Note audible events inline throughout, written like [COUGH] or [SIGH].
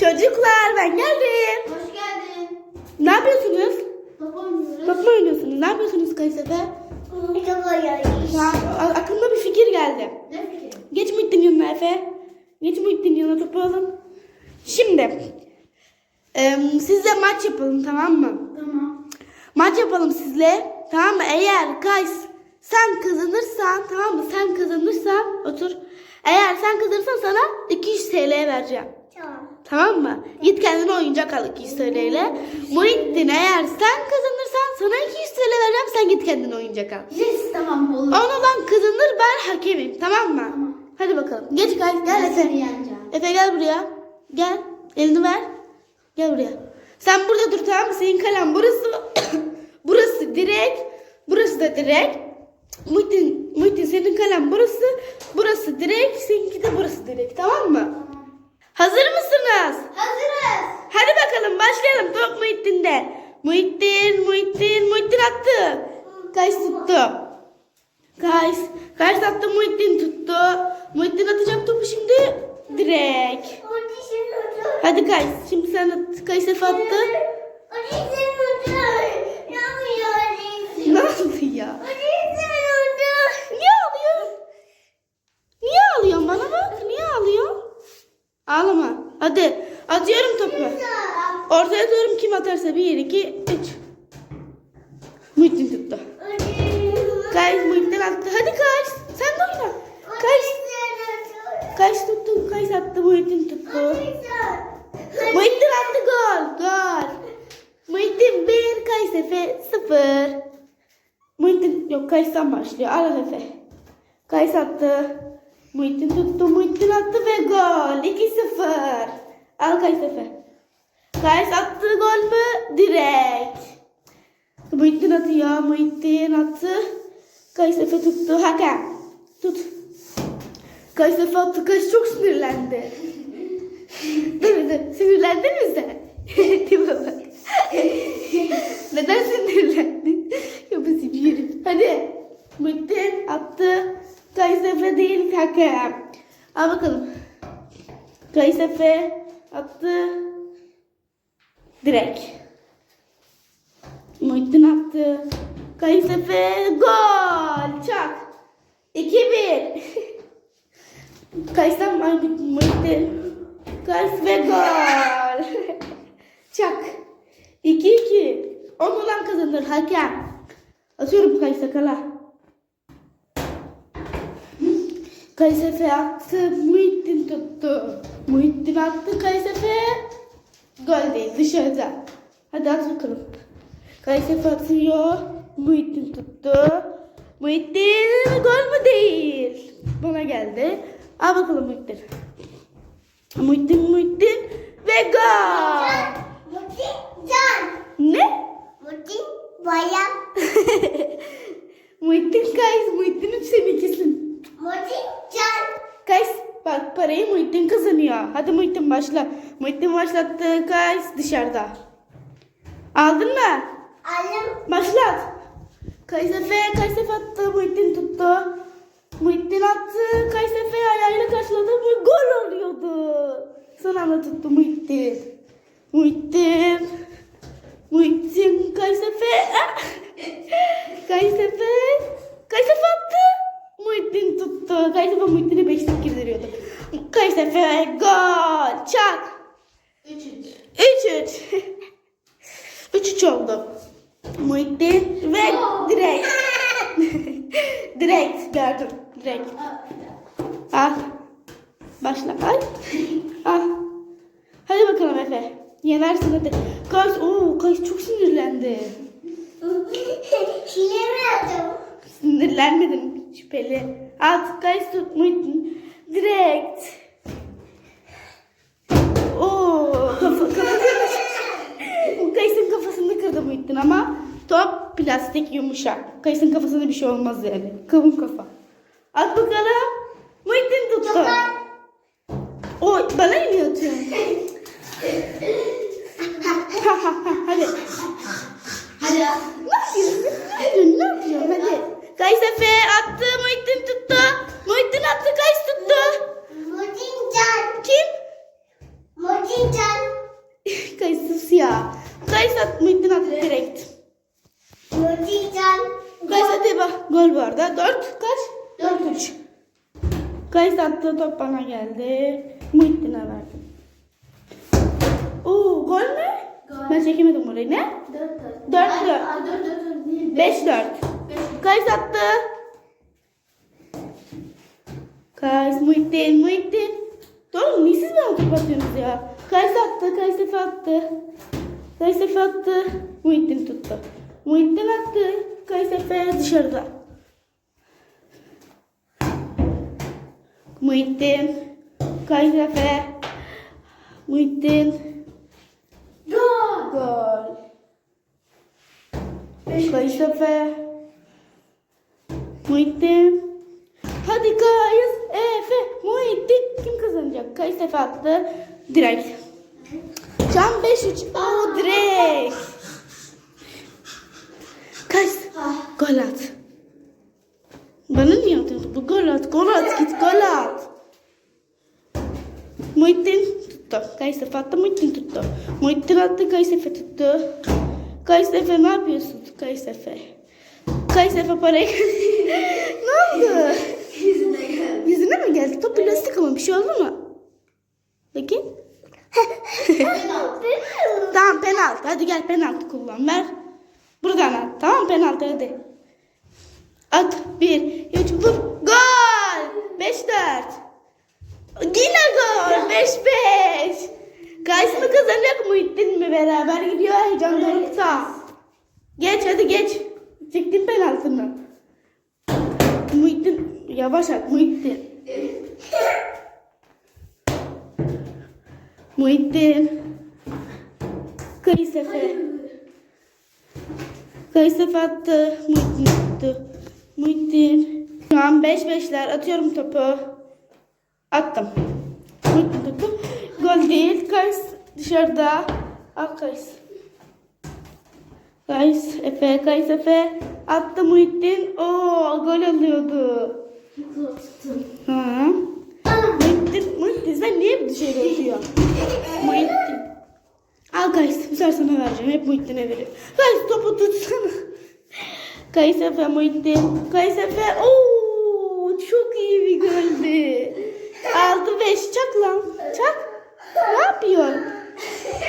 Çocuklar ben geldim. Hoş geldin. Ne yapıyorsunuz? Top oynuyoruz. Top mu oynuyorsunuz? Ne yapıyorsunuz Kaysefe? Top oynuyoruz. Ya, aklıma bir fikir geldi. Ne fikir? Geç Muhittin yanına Efe. Geç Muhittin yanına topu alın. Şimdi em, sizle maç yapalım tamam mı? Tamam. Maç yapalım sizle. Tamam mı? Eğer Kays sen kazanırsan tamam mı? Sen kazanırsan otur. Eğer sen kazanırsan sana 200 TL vereceğim. Tamam. Mı? Git kendine oyuncak al 200 TL ile. Muhittin eğer sen kazanırsan sana 200 TL vereceğim. Sen git kendine oyuncak al. Yes tamam olur. On olan kazanır ben hakemim. Tamam mı? Tamam. Hadi bakalım. Geç gel Ben Efe. yeneceğim. Efe gel buraya. Gel. Elini ver. Gel buraya. Sen burada dur tamam mı? Senin kalem burası. [COUGHS] burası direk. Burası da direk. Muhittin, Muhittin senin kalem burası. Burası direk. Seninki de burası direk. Tamam mı? Tamam. Hazır mısınız? Hazırız. Hadi bakalım başlayalım. Top Muhittin'de. Muhittin, Muhittin, Muhittin attı. Kays tuttu. Kays, Kays attı Muhittin tuttu. Muhittin atacak topu şimdi direkt. Hadi Kays, şimdi sen. Kays Efe attı. Ne oldu ya? Niye ağlıyor? Niye ağlıyorsun bana bak? Niye ağlıyor? Ağlama. Hadi atıyorum topu. Ortaya atıyorum kim Muhittin atıyor. Muhittin attı. Kays Efe tuttu. Hakem. Tut. Kays Efe attı. Kays çok sinirlendi. [LAUGHS] Değil mi? Mi? Sinirlendin mi sen? [LAUGHS] Değil mi bak? [LAUGHS] Neden sinirlendin? Yapısı bir. Hadi. Muhittin attı. Kays Efe değil hakem. Al bakalım. Kays Efe attı. Direkt. Muhittin attı. Kays Efe gol. Çak. 2-1. Kays'tan ay Muhittin. Kays ve gol. [LAUGHS] Çak. 2-2. 10 olan kazanır hakem. Atıyorum Kays'a kala. Kays Efe attı. Muhittin tuttu. Muhittin attı. Kays Efe gol değil dışarıda. Hadi at bakalım. Kays Efe atıyor. Muhittin tuttu. Muhittin gol mü değil? Bana geldi. Al bakalım Muhittin. Muhittin Muhittin ve gol. Ne? Muhittin Kays. [LAUGHS] Muhittin'in seninkisin. Kays bak parayı Muhittin kazanıyor. Hadi Muhittin başla. Muhittin başlattı. Kays dışarıda. Aldın mı? Başlat. Kaysefe, Kaysefe attı, Muhittin tuttu. Muhittin attı, Kaysefe plastik yumuşak. Kays'ın kafasına bir şey olmaz yani. Kavun kafa. At bakalım. Ben çekemedim orayı. Ne? Dört dört. Dört dört. ay, Dört dört dört değil. 5 4. Beş. Kays attı. Kays Muhittin Muhittin. Oğlum niye siz bana top atıyorsunuz ya? Kays attı. Kays Efe attı. Kays Efe attı. Muhittin tuttu. Muhittin attı. Kays Efe dışarıda. Muhittin. Kays Efe. Muhittin. Gol. Gol. Kays Efe. Muhittin. Hadi Kays Efe. Muhittin. Kim kazanacak? Kays Efe attı. Direkt. Can 5-3. Aa direkt. Kays. Ah. Gol at. Bana niye atıyorsun? Bu gol at. Gol at. Git gol at. Muhittin tuttu. Kaysefe attı. Muhittin tuttu. Muhittin attı. Kaysefe tuttu. Kaysefe ne yapıyorsun? Kaysefe. Kaysefe parayı [LAUGHS] Ne oldu? Yüzüne geldi. Yüzüne mi geldi? Top plastik ama bir şey oldu mu? Bakayım. Penaltı. [LAUGHS] Tamam penaltı. Hadi gel penaltı kullan. Ver. Buradan at. Tamam penaltı hadi. At. Bir. Üç. Vur. Gol. Beş dört. Yine gol. Beş beş. Kaysını kazanacak Muhittin mi? Beraber gidiyor heyecan dorukta. Geç hadi geç. Çektim penaltını. Muhittin. Yavaş at Muhittin. Muhittin. Kaysefe. Kaysefe attı. Muhittin attı. Muhittin. Şu an 5 beşler atıyorum topu. Attım. Gol değil. Kays dışarıda. Al Kays. Kays Efe. Kays Efe. Attı Muhittin. Oo gol alıyordu. Ha. Muhittin, Muhittin sen niye bir dışarı atıyorsun? Muhittin. Al Kays, bu sefer sana vereceğim. Hep Muhittin'e veriyorum. Kays topu tutsana. Kays Efe, Muhittin. Kays Efe. Oo, çok iyi bir goldü. 6-5 çak lan. Çak. Ne yapıyorsun?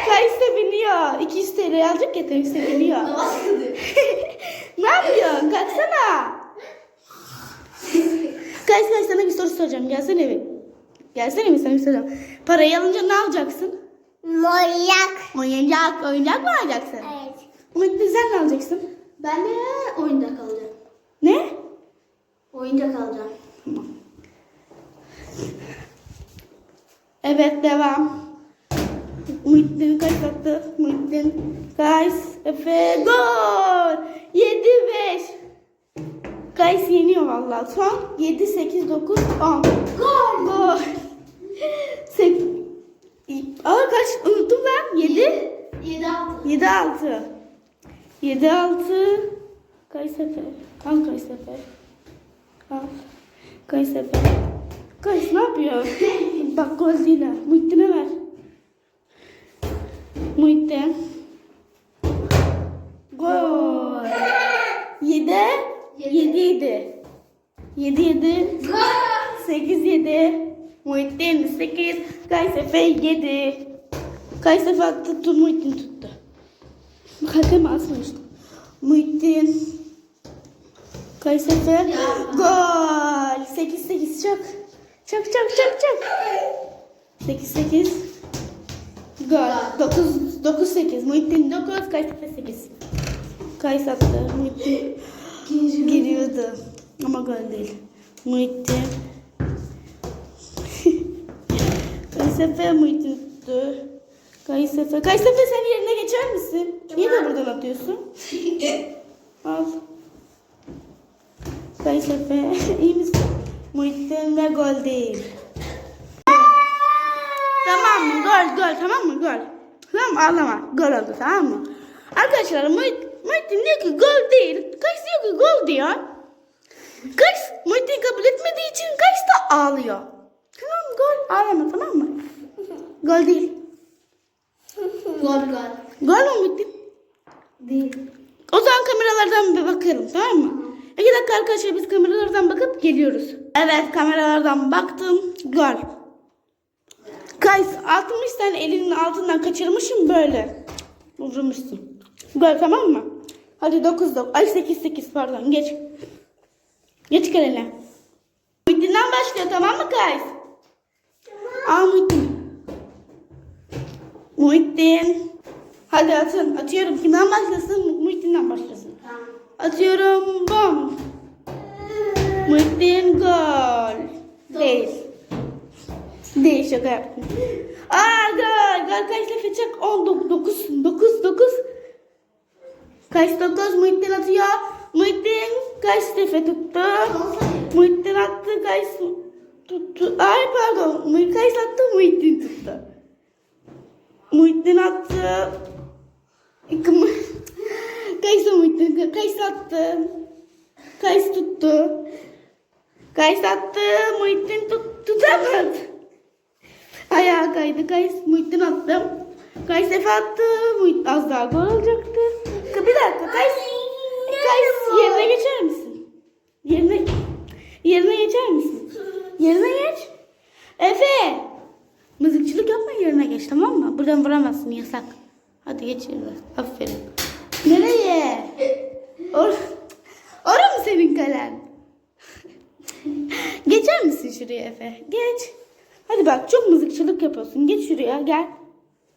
Kays da biniyor. 200 TL alacak ya Kays da biniyor. Baskıdı. ne yapıyorsun? Kalksana. Kays Kays sana bir soru soracağım. Gelsene bir. Gelsene bir sana bir soracağım. Parayı alınca ne alacaksın? Moyak. Oyuncak, oyuncak mı alacaksın? Evet. Umut sen ne alacaksın? Ben de oyuncak alacağım. Ne? Oyuncak alacağım. Tamam. Evet devam. Muhittin kaç attı? Muhittin Kays Efe gol. 7-5. Kays yeniyor vallahi. Son 7 8 9 10. Gol. Gol. [LAUGHS] Sek Aa kaç unuttum ben. 7 Yedi altı. 7 6. 7 6. Kays Efe. Al Kays Efe. Al. Kays Efe. Kays ne yapıyor? [LAUGHS] Bak gol değil ha. Muhittin'e ver. Muhittin. Gol. 7 7 7. 7 7. 8 7. Muhittin 8. Kaysefe 7. Kaysefe attı. Muhittin tuttu. Kalkama asmıştım. Muhittin. Kaysefe. Gol. 8 8 çak. Çak çak çak çak. 8 8. Gol. 9 9 8. Muhittin 9. Kaysefe 8. Kays attı. Muhittin giriyordu. Ama gol değil. Muhittin. [LAUGHS] Kaysefe Muhittin tuttu. Kaysefe. Kaysefe sen yerine geçer misin? Niye de buradan atıyorsun? [LAUGHS] Al. Kaysefe. [LAUGHS] iyi misin? Muhittin ve gol değil. Tamam mı? Gol gol tamam mı? Gol. Tamam mı? Ağlama. Gol oldu tamam mı? Arkadaşlar Muhit, Muhittin diyor ki gol değil. Kays diyor ki gol diyor. Kays Muhittin kabul etmediği için Kays da ağlıyor. Tamam gol. Ağlama tamam mı? Gol değil. Gol gol. Gol mu Muhittin? Değil. O zaman kameralardan bir bakalım tamam mı? İki dakika arkadaşlar biz kameralardan bakıp geliyoruz. Evet kameralardan baktım. Gol. Kays 60 tane elinin altından kaçırmışım böyle. Vurmuşsun. Gol tamam mı? Hadi 9 9. Ay 8 8 pardon geç. Geç kalene. Muhittin'den başlıyor tamam mı Kays? Aa Muhittin. Muhittin. Hadi atın. Atıyorum. Kimden başlasın? Muhittin'den başlasın. Tamam. Atıyorum. Bom. Muhittin gol. Değil. Değil şaka. Gol kaç laf edecek? 10, 9, 9, 9. Kaç 9 Muhittin atıyor. Muhittin kaç defa tuttu? Muhittin attı kaç tuttu. Ay pardon. Muhittin kaç attı Muhittin tuttu. Muhittin attı. Kaç Muhittin kaç attı. Kaç tuttu. Kaç attı. Muhittin tut, tutamadı. Ayağa kaydı. Kaç Muhittin attı. Kaç defa attı. Muhittin az daha gol olacaktı. Bir dakika. Kaç, kaç yerine geçer misin? Yerine, yerine geçer misin? Yerine geç. Efe. Mızıkçılık yapma yerine geç tamam mı? Buradan vuramazsın yasak. Hadi geç yerine. Aferin. Nereye? Or Ora mı senin kalen? Geçer misin şuraya Efe? Geç. Hadi bak çok mızıkçılık yapıyorsun. Geç şuraya gel.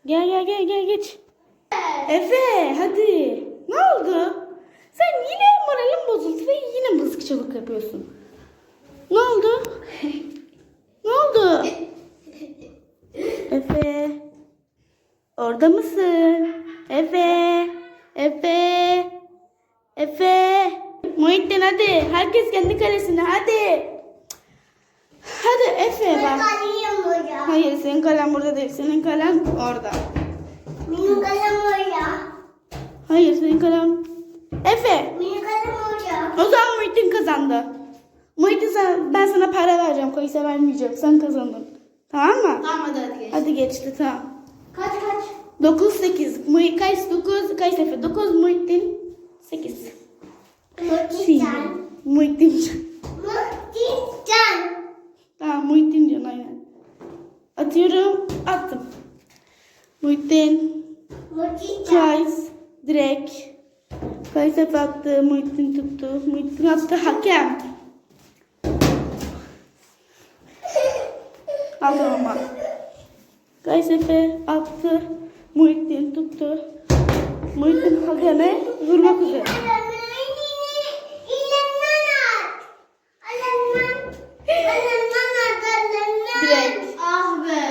Gel gel gel gel geç. Efe hadi. Ne oldu? Sen yine moralin bozuldu ve yine mızıkçılık yapıyorsun. Ne oldu? Ne oldu? Efe. Orada mısın? Efe. Efe. Efe. Muhittin hadi. Herkes kendi kalesine hadi. Hadi Efe bak. Hayır senin kalem burada değil. Senin kalem orada. Benim kalem orada. Hayır senin kalem. Efe. Benim kalem orada. O zaman Muhittin kazandı. Muhittin sen, ben sana para vereceğim. Koysa vermeyeceğim. Sen kazandın. Tamam mı? Tamam hadi hadi geç. Hadi geçti tamam. Kaç kaç? 9 8. Muhit kaç 9 kaç Efe? 9 Muhittin 8. Mutlucan. Muhittin. Mutlucan. Tamam Muhittin diyorsun aynen. Atıyorum. Attım. Muhittin. Mutlucan. Kays. Direkt. Kays Efe attı. Muhittin tuttu. Muhittin attı. Hakem. Al tamam bak. Kays Efe attı. Muhittin tuttu. Muhittin hakeme vurmak üzere. Direkt. Ah be.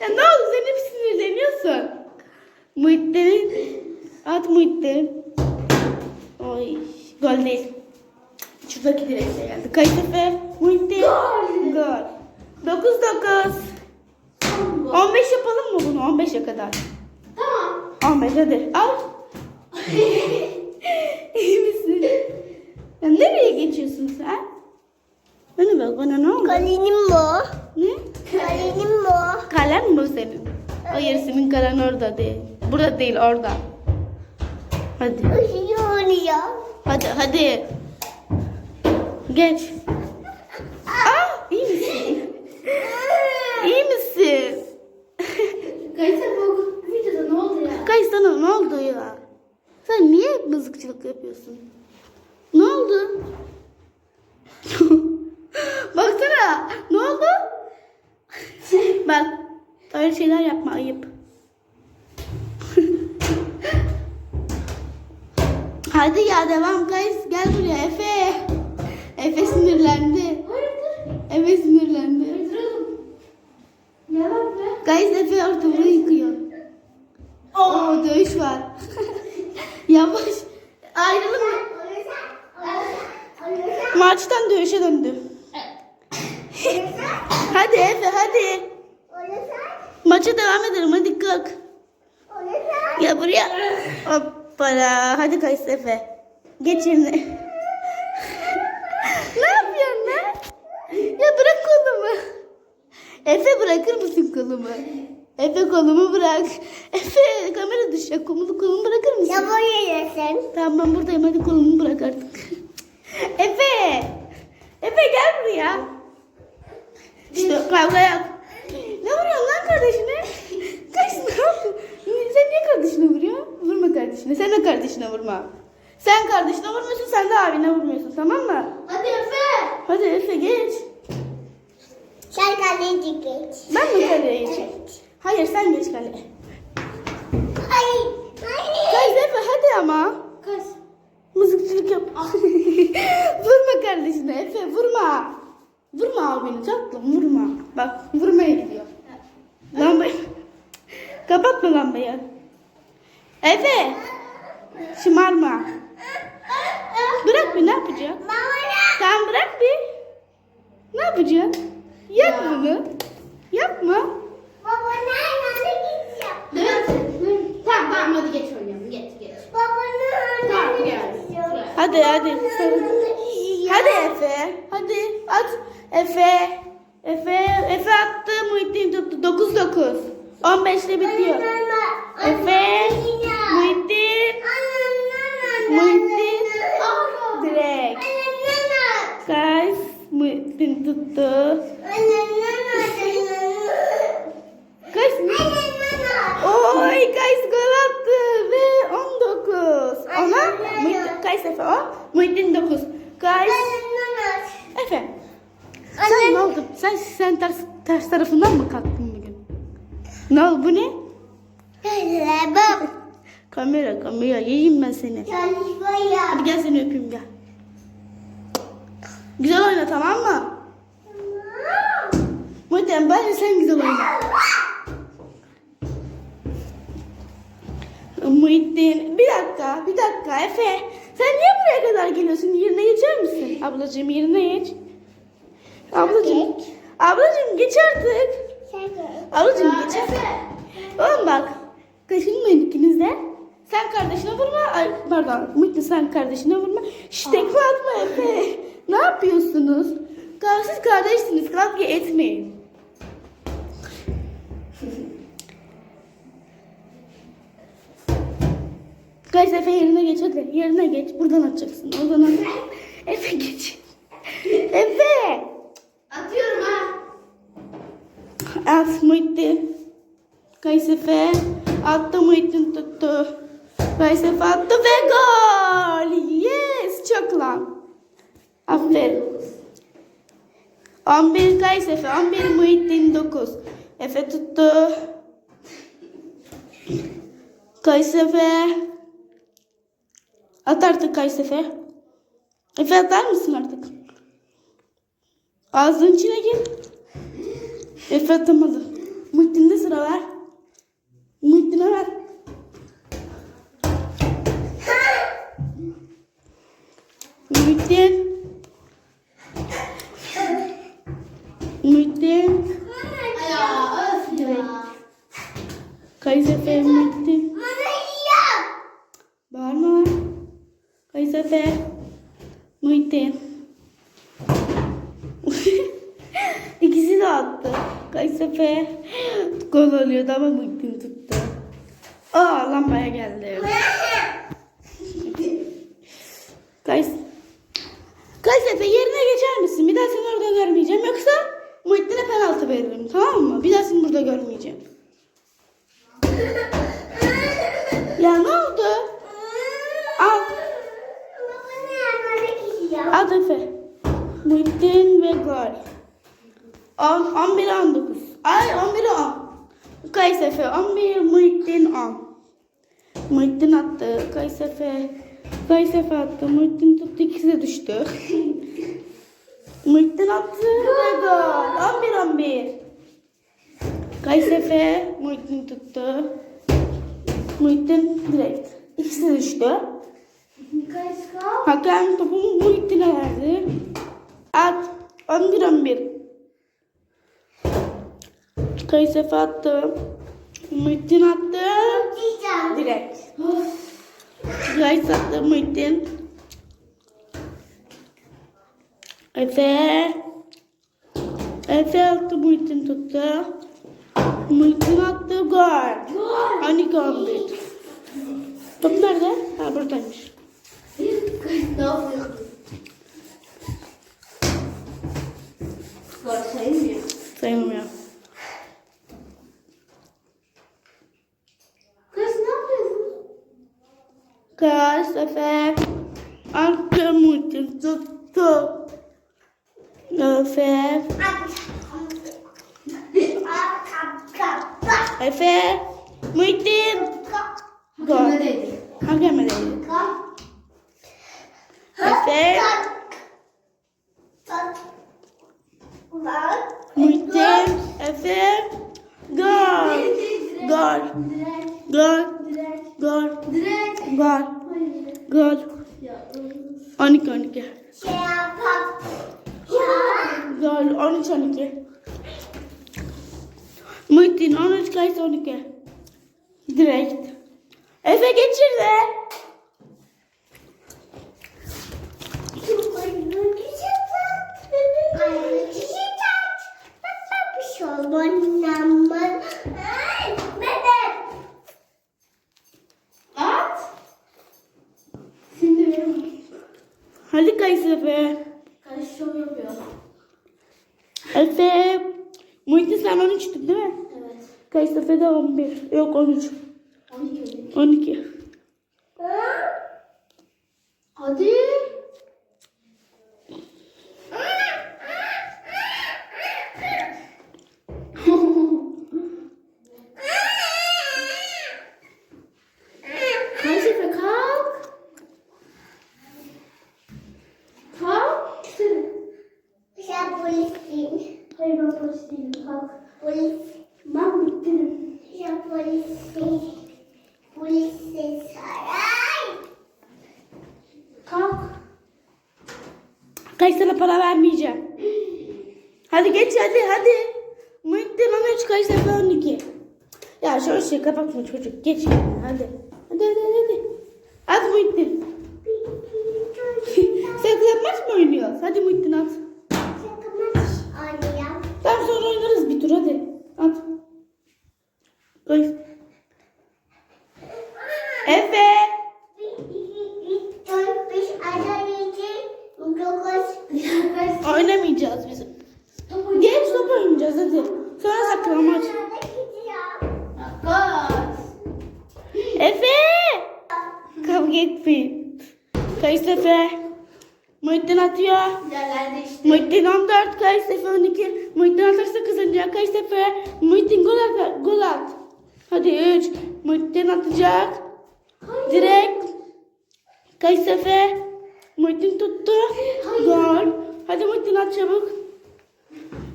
Ya ne oldu sen hep sinirleniyorsun. Muhittin'in at Muhittin. Oy gol değil. Şuradaki direkte geldi. Efe. Muhittin. Gol. Gol. 9-9. 15 yapalım mı bunu 15'e kadar? Tamam. 15 hadi al. [LAUGHS] İyi misin? Ya nereye geçiyorsun sen? Bana bak bana ne oldu? Kalenim bu. Ne? Kalenim bu. Kalen mi bu senin? Hayır senin kalen orada değil. Burada değil orada. Hadi. Üşüyor ya. Hadi. Geç. Aa, iyi misin? İyi misin? Bu videoda ne oldu ya? Kay sana ne oldu ya? Sen niye mızıkçılık yapıyorsun? Ne oldu? [LAUGHS] Baksana. Ne oldu? Bak. Öyle şeyler yapma ayıp. Hadi ya devam guys. Gel buraya Efe. Efe sinirlendi. Efe sinirlendi. Ne var be? Guys Efe ortalığı yıkıyor. Oo dövüş var. [LAUGHS] Yavaş. Ayrılın? Maçtan dövüşe döndü. hadi Efe hadi. Maça devam edelim hadi kalk. Ya buraya. [LAUGHS] Hoppala. Hadi kaç Efe. Geç ne yapıyorsun lan? Ya bırak kolumu. Efe bırakır mısın kolumu? Efe kolumu bırak. Efe kamera düşecek. Kolumu, kolumu bırakır mısın? Ya boyayasın. Tamam ben buradayım. Hadi kolumu bırak artık. Efe. Efe gel buraya. İşte kavga yap. Ne vuruyorsun lan kardeşine? Kaç ne? Sen niye kardeşine vuruyorsun? Vurma kardeşine. Sen de kardeşine vurma. Sen kardeşine vurmuyorsun, sen de abine vurmuyorsun. Tamam mı? Hadi Efe. Hadi Efe geç. Sen kaleci geç. Ben mi kaleye geçeyim? Hayır sen geç kaleye. Hayır. Hayır. Kız Efe hadi ama. Kaç. Mızıkçılık yap. [LAUGHS] vurma kardeşine Efe vurma. Vurma abini tatlım vurma. Bak vurmaya gidiyor. Lambayı. [LAUGHS] Kapatma lambayı. Efe. Tuttu. Ablacığım. Ablacığım geç artık. Ablacığım geç artık. Oğlum bak. Kaşınmayın ikiniz de. Sen kardeşine vurma. Ay, pardon. Muhittin sen kardeşine vurma. Şşş tekme atma Efe. Ne yapıyorsunuz? Siz kardeşsiniz. Kavga etmeyin. Kaç Efe yerine geç hadi. Yerine geç. Buradan atacaksın. Oradan at. Efe geç. Efe. Atıyorum ha. At Muhittin. Kaysefe attı Muhittin tuttu. Kaysefe attı ve gol. Yes çok lan. Aferin. 11 Kaysefe 11 Muhittin 9. Efe tuttu. Kaysefe. At artık Kaysefe. Efe atar mısın artık? Ağzının içine gir. Efe atamadı. Muhittin'de sıra var. Muhittin'e ver. Muhittin. Muhittin. Kaysefe Muhittin. Bağırma. Kaysefe. Muhittin. İkisi de attı. Kaysefe. Gol oluyordu ama Muhittin tuttu. Aa lambaya geldi. Kays Kaysefe yerine geçer misin? Bir daha seni orada görmeyeceğim. Yoksa Muhittin'e penaltı veririm. Tamam mı? Bir daha seni burada görmeyeceğim. Ya ne oldu? Al. Al Efe. Muhittin ve gol. 10, 11 19. Ay 11 10. Kaysefe 11 Muhittin 10. Muhittin attı. Kaysefe. Kaysefe attı. Muhittin tuttu. İkisi de düştü. [LAUGHS] Muhittin attı ve gol. 11 11. Kaysefe Muhittin tuttu. Muhittin direkt. İkisi de düştü. Hakem topu Muhittin'e verdi. At. 11 11. Kaysefe attı. Muhittin attı. Direkt. Guys attı Muhittin. Efe. Efe attı Muhittin tuttu. Muhittin attı gol. Gol. 12 11. Top nerede? Ha buradaymış. ne yapıyorsun? Gol sayılmıyor. Sayılmıyor. Kız ne yapıyorsun? Kaç sefer attı Muhittin tuttu. Efe. Efe. Muhittin. Gol. Hakkında değdi. Hakemedeydi. Efe. Muhittin. Efe. Gol. Gol. Direkt. Gol. Direkt. Gol. Direkt. Gol. Hayır. Gol. Ya. 12 12. Gol 13 12. Muhittin 13 kaç 12. Direkt. Efe geçirdi. At. Şimdi benim. Hadi Kays Efe. Karış şov yapıyor. Efe. Muhittin sen 13'tün değil mi? Evet. Kays Efe de 11. Yok 13. 12 12. Hadi. [LAUGHS] Kalk. Kalk. Hayır ben polis değilim kalk. Ben bittim. Kalk. Kaç sana para vermeyeceğim. Hadi geç hadi hadi. Muhittin 13 kaç Efe 12. Ya şöyle şey kapatma çocuk. Geç hadi. Hadi hadi hadi. Hadi Muhittin. [LAUGHS] Saklanmaç mı oynuyoruz? Hadi Muhittin at. Tamam sonra oynarız bir tur hadi. At. Koy. Efe. Oynamayacağız biz. Geç top oynayacağız hadi. Sonra saklanmaç. Efe. Kavga etmeyin. Kayıs Efe. Muhittin atıyor. İşte. Muhittin 14, Kayıs Efe 12. Muhittin atarsa kazanacak. Kayıs Efe. Muhittin gol at. Gol at. Hadi 3. Muhittin atacak. Direkt. Kayıs Efe. Muhittin tuttu. Gol. Hadi Muhittin at çabuk.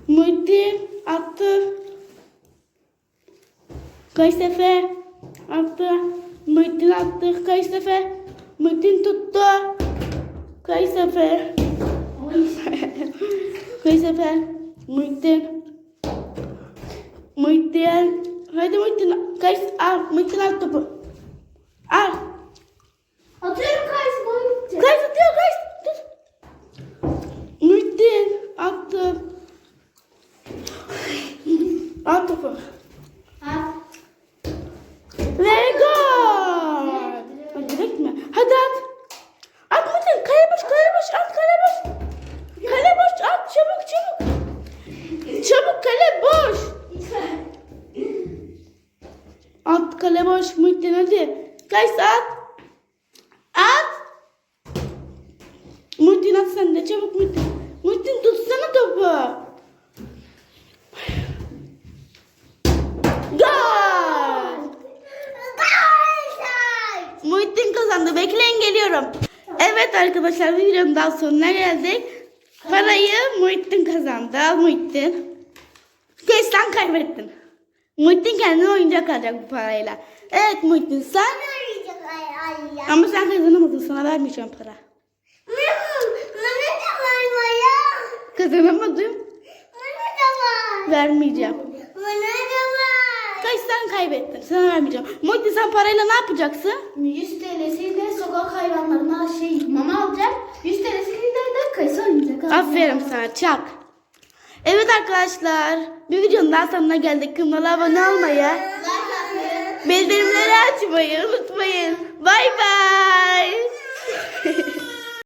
Muhittin attı. Kayıs Efe. Attı. Muhittin attı. Kayıs Efe. Muhittin tuttu. Kayıs Efe. Kayıs Efe. Muhittin. Muhittin. Hadi Muhittin. Kayıs al. Muhittin al topu. Al. Atıyorum karşı bana gitti. Kayıs atıyor. Kayıs. Dur. Muhittin. Attı. Al topu. Ha? Ve gol. Ha, direkt mi? Hadi at. At Muhittin. Kale boş. Kale boş. At kale boş. Kale boş. At çabuk çabuk. Çabuk kale boş. At kale boş Muhittin hadi. Kaç at. At. Muhittin at sen de çabuk Muhittin. Muhittin tutsana topu. Gol. Kazandı. Bekleyin geliyorum. Evet arkadaşlar videonun daha sonuna geldik. Parayı Muhittin kazandı. Al Muhittin. Sen kaybettin. Muhittin kendine oyuncak alacak bu parayla. Evet Muhittin sen ama sen kazanamadın sana vermeyeceğim para. Kazanamadım. Vermeyeceğim. Kaç sen kaybettin. Sana vermeyeceğim. Muhittin sen parayla ne yapacaksın? 100 TL'siyle sokak hayvanlarına şey mama alacak. 100 TL'siyle de kayısı oynayacak. Aferin sana çak. Evet arkadaşlar. Bir videonun daha sonuna geldik. Kanala abone olmayı, bildirimleri açmayı unutmayın. Bay bay. [LAUGHS]